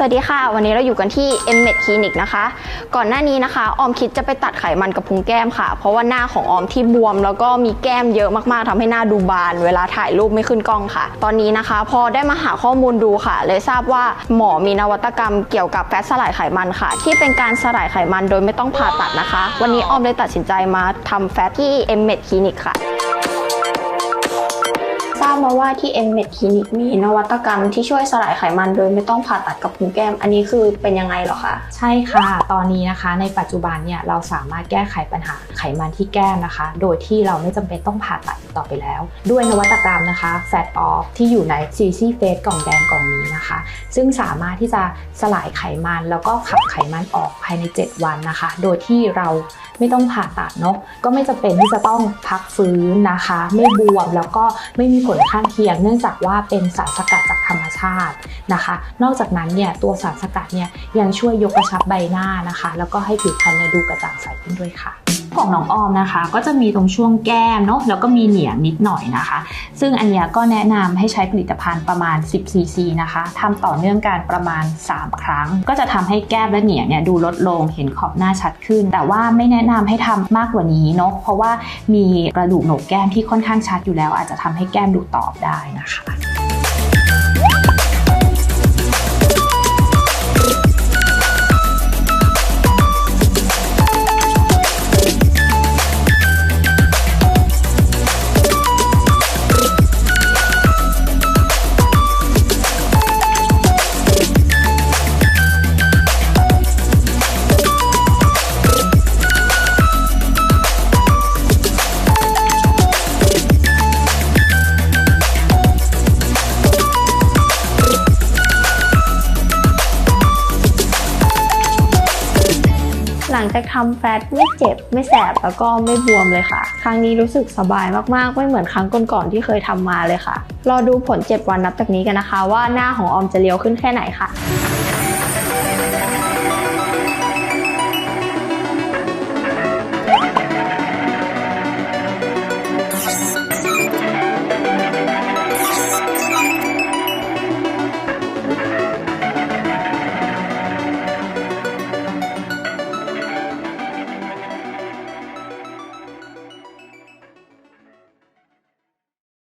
สวัสดีค่ะ วันนี้เราอยู่กันที่ m m e d Clinic นะคะ ก่อนหน้านี้นะคะ ออมคิดจะไปตัดไขมันกับพุงแก้มค่ะ เพราะว่าหน้าของออมที่บวม แล้วก็มีแก้มเยอะมากๆทำให้หน้าดูบาน เวลาถ่ายรูปไม่ขึ้นกล้องค่ะ ตอนนี้นะคะ พอได้มาหาข้อมูลดูค่ะ เลยทราบว่าหมอมีนวัตกรรมเกี่ยวกับแฟตสลายไขมันค่ะ ที่เป็นการสลายไขมันโดยไม่ต้องผ่าตัดนะคะ วันนี้ออมเลยตัดสินใจมาทำแฟตที่ m m e d Clinic ค่ะ ทราบมาว่าที่ m m e d Clinic มีนวัตกรรมที่ช่วยสลายไขมันโดยไม่ต้องผ่าตัดกับพุงแก้ม อันนี้คือเป็นยังไงหรอคะ ใช่ค่ะ ตอนนี้นะคะ ในปัจจุบันเนี่ยเราสามารถแก้ไขปัญหาไขมันที่แก้มนะคะ โดยที่เราไม่จำเป็นต้องผ่าตัดต่อไปแล้ว ด้วยนวัตกรรมนะคะ Fat Off ที่อยู่ใน CC Face กล่องแดงกล่องนี้นะคะ ซึ่งสามารถที่จะสลายไขมันแล้วก็ขับไขมันออกภายใน 7 วันนะคะ โดยที่เราไม่ต้องผ่าตัดเนาะก็ไม่จำเป็นที่จะต้องพักฟื้นนะคะ ไม่บวมแล้วก็ไม่มีผผลข้างเคียง เนื่องจากว่าเป็นสารสกัดจากธรรมชาตินะคะ นอกจากนั้นเนี่ยตัวสารสกัดเนี่ยยังช่วยยกกระชับใบหน้านะคะ แล้วก็ให้ผิวพรรณดูกระจ่างใสขึ้นด้วยค่ะ ของน้องออมนะคะ ก็จะมีตรงช่วงแก้มเนาะแล้วก็มีเหนียงนิดหน่อยนะคะ ซึ่งอันนี้ก็แนะนำให้ใช้ผลิตภัณฑ์ประมาณ 10 cc นะคะทำต่อเนื่องกันประมาณ 3 ครั้ง ก็จะทำให้แก้มและเหนียงเนี่ยดูลดลงเห็นขอบหน้าชัดขึ้น แต่ว่าไม่แนะนำให้ทำมากกว่านี้เนาะเพราะว่ามีกระดูกโหนกแก้มที่ค่อนข้างชัดอยู่แล้ว อาจจะทำให้แก้มดูตอบได้นะคะ หลังจากทำแฟตไม่เจ็บไม่แสบแล้วก็ไม่บวมเลยค่ะ ครั้งนี้รู้สึกสบายมากๆ ไม่เหมือนครั้งก่อนๆที่เคยทำมาเลยค่ะ รอดูผล 7 วันนับจากนี้กันนะคะ ว่าหน้าของออมจะเลี้ยวขึ้นแค่ไหนค่ะ